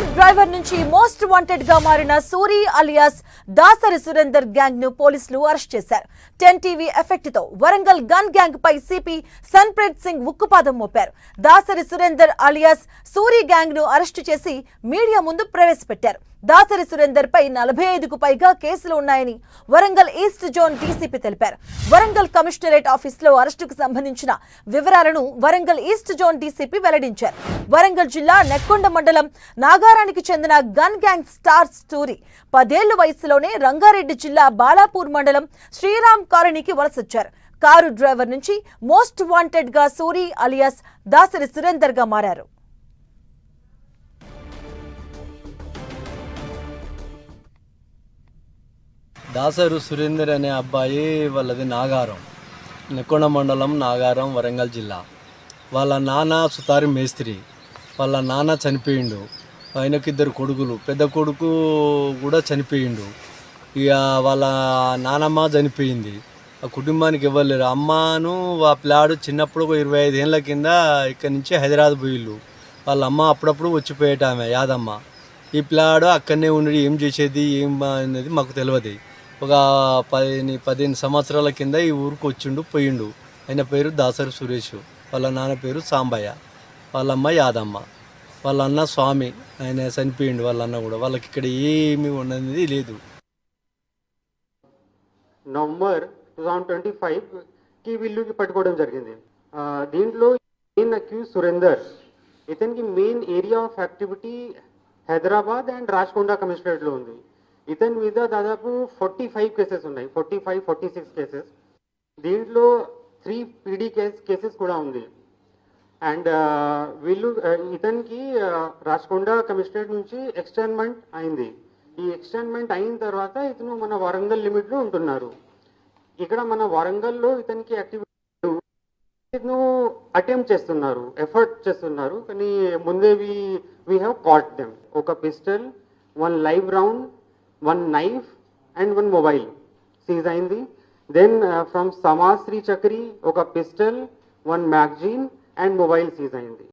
them! Driver నుంచి most వాంటెడ్గా మారిన సూరి అలియాస్ దాసరి సురేందర్ గ్యాంగ్ను పోలీసులు అరెస్ట్ చేశారు. టెన్ టీవీ ఎఫెక్ట్తో వరంగల్ గన్ గ్యాంగ్ పై సిపి సన్ప్రీత్ సింగ్ ఉక్కుపాదం మోపారు. దాసరి సురేందర్ అలియాస్ సూరి గ్యాంగ్ను అరెస్టు చేసి మీడియా ముందు ప్రవేశపెట్టారు. దాసరి సురేందర్ పై నలభై ఐదుకు పైగా కేసులు ఉన్నాయని వరంగల్ ఈస్ట్ జోన్ డీసీపీ తెలిపారు. వరంగల్ కమిషనరేట్ ఆఫీసులో అరెస్టుకు సంబంధించిన వివరాలను వరంగల్ ఈస్ట్ జోన్ డీసీపీ వెల్లడించారు. వరంగల్ జిల్లా నెక్కొండ మండలం నాగారానికి చెందిన గన్ గ్యాంగ్ స్టార్ స్టోరీ. పదేళ్ళ వయసులోనే రంగారెడ్డి జిల్లా బాలాపూర్ మండలం శ్రీరామ్ కాలనీకి వలసొచ్చారు. కారు డ్రైవర్ నుంచి మోస్ట్ వాంటెడ్గా సూరి అలియాస్ దాసరి సురేందర్గా మారారు. దాసరు సురేందర్ అనే అబ్బాయి వాళ్ళది నాగారం. నెక్కొండ మండలం నాగారం వరంగల్ జిల్లా. వాళ్ళ నాన్న సుతారి మేస్త్రి. వాళ్ళ నాన్న చనిపోయిండు. ఆయనకి ఇద్దరు కొడుకులు. పెద్ద కొడుకు కూడా చనిపోయిండు. ఇక వాళ్ళ నానమ్మ చనిపోయింది. ఆ కుటుంబానికి ఇవ్వలేరు అమ్మను ఆ పిల్లాడు చిన్నప్పుడు ఒక ఇరవై ఐదు ఏళ్ళ కింద ఇక్కడి నుంచి హైదరాబాద్ పోయిళ్ళు వాళ్ళ అమ్మ అప్పుడప్పుడు వచ్చిపోయేటామె యాదమ్మ. ఈ పిల్లాడు అక్కడనే ఉండి ఏం చేసేది ఏం అనేది మాకు తెలియదు ఒక పదిహేను పదిహేను సంవత్సరాల కింద ఈ ఊరికి వచ్చిండు పోయిండు. ఆయన పేరు దాసరి సురేష్. వాళ్ళ నాన్న పేరు సాంబయ్య. వాళ్ళ అమ్మ యాదమ్మ. వాళ్ళ అన్న స్వామి ఆయన చనిపోయిండు వాళ్ళ అన్న కూడా. వాళ్ళకి ఇక్కడ ఏమి ఉన్నది లేదు. నవంబర్ టూ థౌజండ్ ట్వంటీ ఫైవ్కి వీళ్ళుకి పట్టుకోవడం జరిగింది. దీంట్లో మెయిన్ అక్యూజ్ సురేందర్ ఇతనికి main area of activity Hyderabad and Rachakonda కమిషనరేట్లో ఉంది. ఇతని మీద దాదాపు ఫార్టీ ఫైవ్ కేసెస్ ఉన్నాయి. Forty five forty six cases. దీంట్లో త్రీ పీడీ కేస్ కేసెస్ కూడా ఉంది. అండ్ వీళ్ళు ఇతనికి రాచకొండ కమిషనరేట్ నుంచి ఎక్స్టైన్మెంట్ అయింది. ఈ ఎక్స్టైన్మెంట్ అయిన తర్వాత ఇతను మన వరంగల్ లిమిట్లో ఉంటున్నారు. ఇక్కడ మన వరంగల్లో ఇతనికి యాక్టివిటీ ఇతను అటెంప్ట్ చేస్తున్నారు ఎఫర్ట్ చేస్తున్నారు. కానీ ముందే we we have caught them ఒక pistol one live round one knife and one mobile seize అయింది. దెన్ ఫ్రమ్ సమాశ్రీ చక్రి ఒక pistol one magazine and mobile seize అయింది